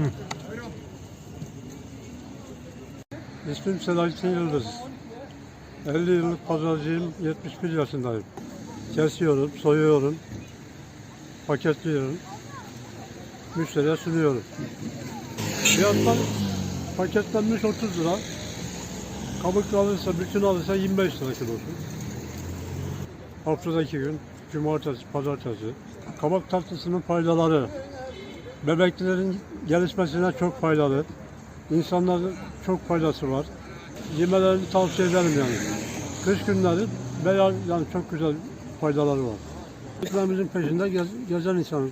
Hmm. İsmim Selahattin Yıldız. 50 yıllık pazarcıyım, 71 yaşındayım. Kesiyorum, soyuyorum, paketliyorum, müşteriye sunuyorum. Fiyatlar paketlenmiş 30 lira. Kabuklu alırsa, bütün alırsa 25 lira kilosu. Haftada iki gün, cumartesi, pazartesi. Kabak tatlısının faydaları. Bebeklerin gelişmesine çok faydalı. İnsanların çok faydası var. Yemelerini tavsiye ederim yani. Kış günleri veya yani çok güzel faydaları var. Ekmeğimizin peşinde gez- gezen insanız.